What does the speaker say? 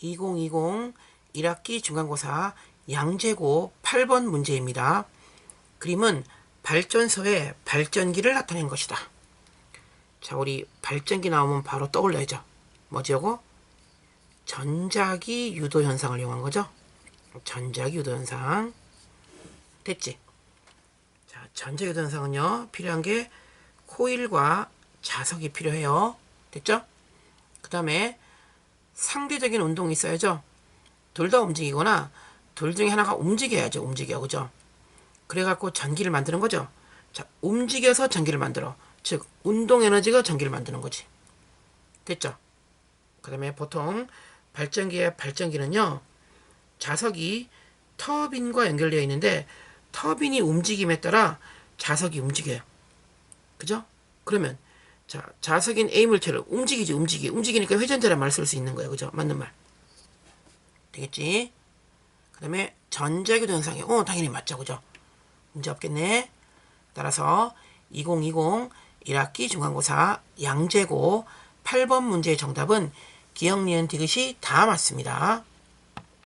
2020 1학기 중간고사 양재고 8번 문제입니다. 그림은 발전소의 발전기를 나타낸 것이다. 자, 우리 발전기 나오면 바로 떠올려야죠. 뭐지, 요거? 전자기 유도 현상을 이용한 거죠. 전자기 유도 현상. 됐지? 자, 전자기 유도 현상은요, 필요한 게 코일과 자석이 필요해요. 됐죠? 그 다음에 상대적인 운동이 있어야죠. 둘 다 움직이거나 둘 중에 하나가 움직여야죠. 움직여. 그죠? 그래갖고 전기를 만드는 거죠. 자, 움직여서 전기를 만들어. 즉, 운동 에너지가 전기를 만드는 거지. 됐죠? 그 다음에 보통 발전기의 발전기는요, 자석이 터빈과 연결되어 있는데, 터빈이 움직임에 따라 자석이 움직여요. 그죠? 그러면, 자, 자석인 A 물체를 움직이지, 움직이. 움직이니까 회전자란 말 쓸 수 있는 거예요. 그죠? 맞는 말. 되겠지? 그 다음에 전자기도 현상이, 어, 당연히 맞죠. 그죠? 문제 없겠네. 따라서 2020 1학기 중간고사 양재고 8번 문제의 정답은 기억, 니은, 디귿이 다 맞습니다.